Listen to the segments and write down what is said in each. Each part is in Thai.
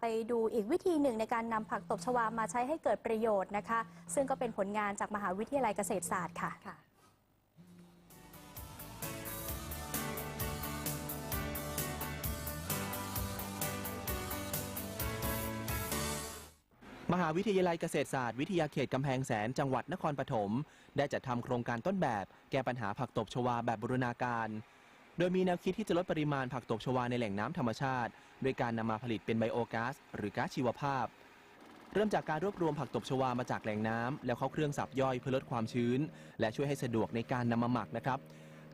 ไปดูอีกวิธีหนึ่งในการนำผักตบชวามาใช้ให้เกิดประโยชน์นะคะ ซึ่งก็เป็นผลงานจากมหาวิทยาลัยเกษตรศาสตร์ค่ะคะมหาวิทยาลัยเกษตรศาสตร์วิทยาเขตกำแพงแสนจังหวัดนครปฐมได้จัดทำโครงการต้นแบบ แก้ปัญหาผักตบชวาแบบบูรณาการ โดยมีแนวคิดที่จะลดปริมาณผักตบชวาในแหล่งน้ำธรรมชาติด้วยการนำมาผลิตเป็นไบโอก๊าซหรือก๊าซชีวภาพ เริ่มจากการรวบรวมผักตบชวามาจากแหล่งน้ำแล้วเข้าเครื่องสับย่อยเพื่อลดความชื้น และช่วยให้สะดวกในการนำมาหมักนะครับ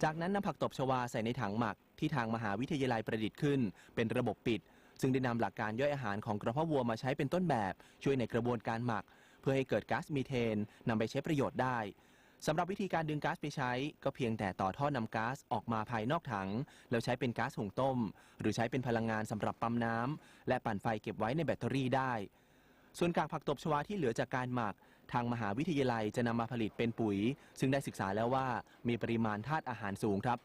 จากนั้นนำผักตบชวาใส่ในถังหมัก ที่ทางมหาวิทยาลัยประดิษฐ์ขึ้น เป็นระบบปิด ซึ่งได้นำหลักการย่อยอาหารของกระเพาะวัวมาใช้เป็นต้นแบบ ช่วยในกระบวนการหมัก เพื่อให้เกิดก๊าซมีเทนนำไปใช้ประโยชน์ได้ สำหรับวิธีการดึงก๊าซไปใช้ ก็เพียงแต่ต่อท่อนำก๊าซออกมาภายนอกถัง แล้วใช้เป็นก๊าซหุงต้ม หรือใช้เป็นพลังงานสำหรับปั๊มน้ำและปั่นไฟเก็บไว้ในแบตเตอรี่ได้ ส่วนกากผักตบชวาที่เหลือจากการหมัก ทางมหาวิทยาลัยจะนำมาผลิตเป็นปุ๋ย ซึ่งได้ศึกษาแล้วว่ามีปริมาณธาตุอาหารสูงครับ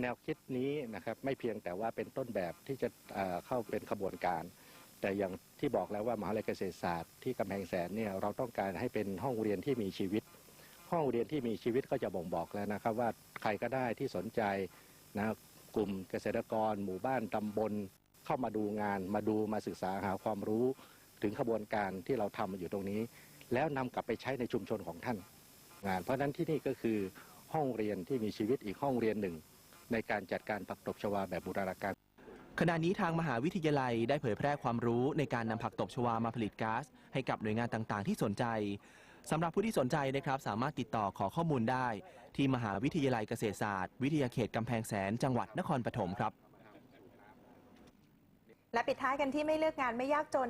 แนวคิดนี้นะครับไม่เพียงแต่ว่าเป็นต้นแบบที่จะเเข้าเป็นขบวนการ แต่อย่างที่บอกแล้วว่ามหาวิทยาลัยเกษตรศาสตร์ที่กำแพงแสนเนี่ยเราต้องการให้เป็นห้องเรียนที่มีชีวิต ห้องเรียนที่มีชีวิตก็จะบ่งบอกแล้วนะครับ ว่าใครก็ได้ที่สนใจนะกลุ่มเกษตรกร หมู่บ้านตำบล เข้ามาดูงาน มาดูมาศึกษาหาความรู้ถึงขบวนการที่เราทำอยู่ตรงนี้ แล้วนำกลับไปใช้ในชุมชนของท่านงาน เพราะนั้นที่นี่ก็คือห้องเรียนที่มีชีวิตอีกห้องเรียนหนึ่ง ในการจัดการผักตบชวาแบบบูรณาการขณะนี้ทางมหาวิทยาลัยได้เผยแพร่ความรู้ในการนำผักตบชวามาผลิตก๊าซให้กับหน่วยงานต่างๆ ที่สนใจ สำหรับผู้ที่สนใจนะครับสามารถติดต่อขอข้อมูลได้ ที่มหาวิทยาลัยเกษตรศาสตร์ วิทยาเขตกำแพงแสนจังหวัดนครปฐมครับ และปิดท้ายกันที่ไม่เลือกงานไม่ยากจน